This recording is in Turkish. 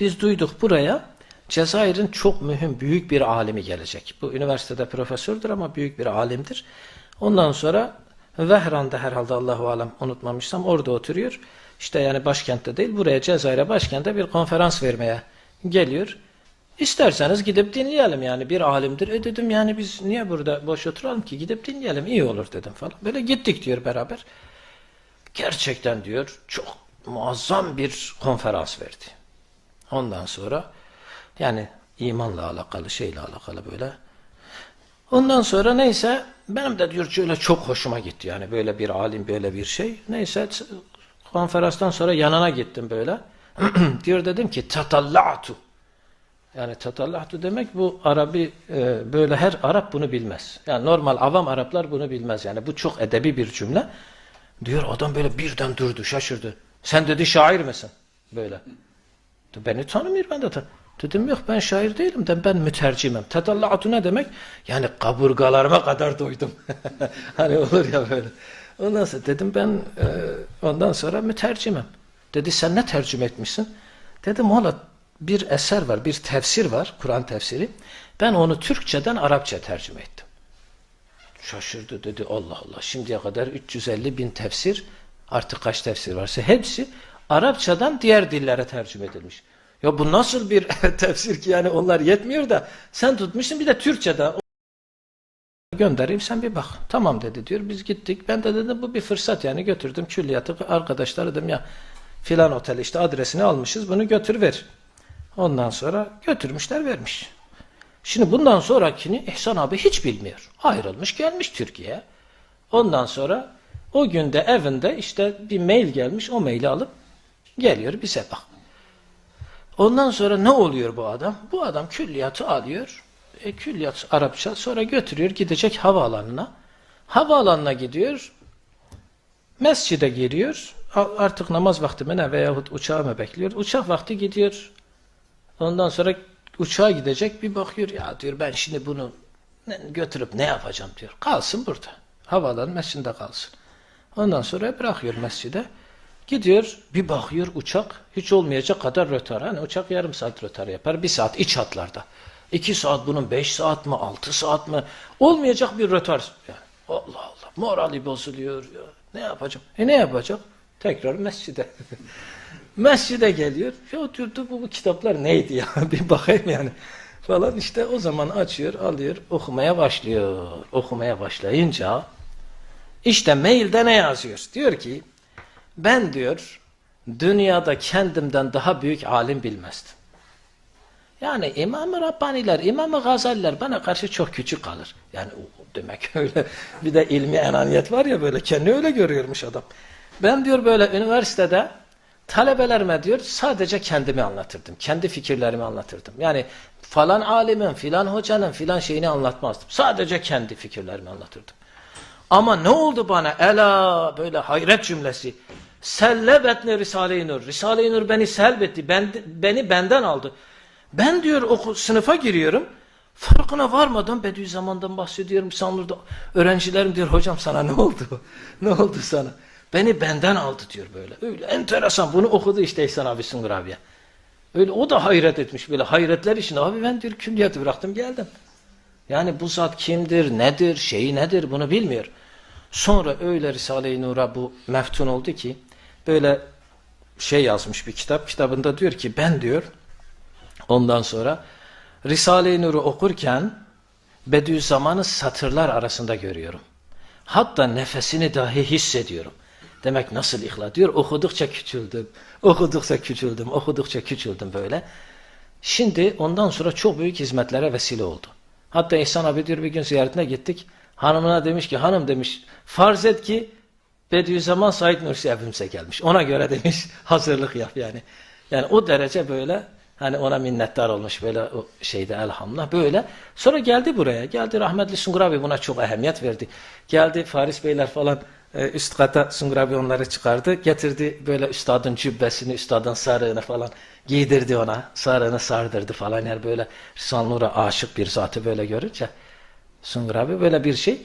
Biz duyduk buraya Cezayir'in çok mühim büyük bir alimi gelecek. Bu üniversitede profesördür ama büyük bir alimdir. Ondan sonra Vehran'da herhalde Allahu alem unutmamışsam orada oturuyor. İşte yani başkentte değil buraya Cezayir'e başkente bir konferans vermeye geliyor. İsterseniz gidip dinleyelim yani bir alimdir. E dedim yani biz niye burada boş oturalım ki gidip dinleyelim iyi olur dedim falan. Böyle gittik diyor beraber. Gerçekten diyor çok muazzam bir konferans verdi. Ondan sonra yani imanla alakalı şeyle alakalı böyle. Ondan sonra neyse benim de diyor şöyle çok hoşuma gitti yani böyle bir alim böyle bir şey. Neyse konferanstan sonra yanına gittim böyle. diyor dedim ki tatallatu. Yani tatallatu demek bu Arabi e, böyle her Arap bunu bilmez. Yani normal avam Araplar bunu bilmez yani bu çok edebi bir cümle. Diyor adam böyle birden durdu şaşırdı. Sen dedi şair misin? Böyle. Beni tanımıyor ben de. tan- Dedim yok ben şair değilim de ben mütercimim. Tetallatu ne demek? Yani kaburgalarıma kadar doydum. hani olur ya böyle. Ondan sonra dedim ben e, ondan sonra mütercimim. Dedi sen ne tercüme etmişsin? Dedim ola bir eser var, bir tefsir var, Kur'an tefsiri. Ben onu Türkçeden Arapça tercüme ettim. Şaşırdı dedi Allah Allah şimdiye kadar 350 bin tefsir artık kaç tefsir varsa hepsi Arapçadan diğer dillere tercüme edilmiş. Ya bu nasıl bir tefsir ki yani onlar yetmiyor da sen tutmuşsun bir de Türkçe'de göndereyim sen bir bak. Tamam dedi diyor biz gittik. Ben de dedim bu bir fırsat yani götürdüm külliyatı arkadaşlar dedim ya filan otel işte adresini almışız bunu götür ver. Ondan sonra götürmüşler vermiş. Şimdi bundan sonrakini İhsan abi hiç bilmiyor. Ayrılmış gelmiş Türkiye'ye. Ondan sonra o günde evinde işte bir mail gelmiş. O maili alıp geliyor bize bak. Ondan sonra ne oluyor bu adam? Bu adam külliyatı alıyor. E, külliyat Arapça sonra götürüyor gidecek havaalanına. Havaalanına gidiyor. Mescide giriyor. Artık namaz vakti mi ne veyahut uçağı mı bekliyor? Uçak vakti gidiyor. Ondan sonra uçağa gidecek bir bakıyor ya diyor ben şimdi bunu götürüp ne yapacağım diyor. Kalsın burada. Havaalanı mescidinde kalsın. Ondan sonra bırakıyor mescide. Gidiyor bir bakıyor uçak hiç olmayacak kadar rötar. Hani uçak yarım saat rötar yapar. Bir saat iç hatlarda. İki saat bunun beş saat mi altı saat mi? Olmayacak bir rötar. Yani, Allah Allah morali bozuluyor. Ya. Ne yapacağım? E ne yapacak? Tekrar mescide. Mescide geliyor. Ya diyordu bu, bu kitaplar neydi ya? bir bakayım yani. Falan işte o zaman açıyor, alıyor, okumaya başlıyor. Okumaya başlayınca işte mailde ne yazıyor? Diyor ki ben diyor dünyada kendimden daha büyük alim bilmezdim. Yani İmam-ı Rabbaniler, İmam-ı Gazaliler bana karşı çok küçük kalır. Yani demek öyle bir de ilmi enaniyet var ya böyle kendi öyle görüyormuş adam. Ben diyor böyle üniversitede talebelerime diyor sadece kendimi anlatırdım. Kendi fikirlerimi anlatırdım. Yani falan alimin, filan hocanın filan şeyini anlatmazdım. Sadece kendi fikirlerimi anlatırdım. Ama ne oldu bana? Ela böyle hayret cümlesi. Sellebetne Risale-i Nur. Risale-i Nur beni selbetti. Ben, beni benden aldı. Ben diyor oku, sınıfa giriyorum. Farkına varmadan Bediüzzaman'dan bahsediyorum. Sanırda öğrencilerim diyor hocam sana ne oldu? ne oldu sana? Beni benden aldı diyor böyle. Öyle enteresan. Bunu okudu işte İhsan abi Sungur abiye. Öyle o da hayret etmiş böyle hayretler için. Abi ben diyor külliyatı bıraktım geldim. Yani bu zat kimdir, nedir, şeyi nedir bunu bilmiyor. Sonra öyle Risale-i Nur'a bu meftun oldu ki böyle şey yazmış bir kitap. Kitabında diyor ki ben diyor ondan sonra Risale-i Nur'u okurken Bediüzzaman'ı satırlar arasında görüyorum. Hatta nefesini dahi hissediyorum. Demek nasıl ihla diyor. Okudukça küçüldüm. Okudukça küçüldüm. Okudukça küçüldüm böyle. Şimdi ondan sonra çok büyük hizmetlere vesile oldu. Hatta İhsan abi diyor bir gün ziyaretine gittik. Hanımına demiş ki hanım demiş farz et ki Bediüzzaman Said Nursi evimize gelmiş. Ona göre demiş hazırlık yap yani. Yani o derece böyle hani ona minnettar olmuş böyle o şeyde elhamdülillah böyle. Sonra geldi buraya. Geldi rahmetli Sungur abi buna çok ehemmiyet verdi. Geldi Faris Beyler falan e, üst kata Sungur abi onları çıkardı. Getirdi böyle üstadın cübbesini, üstadın sarığını falan giydirdi ona. Sarığını sardırdı falan. Yani böyle Nur'a aşık bir zatı böyle görünce Sungur abi böyle bir şey.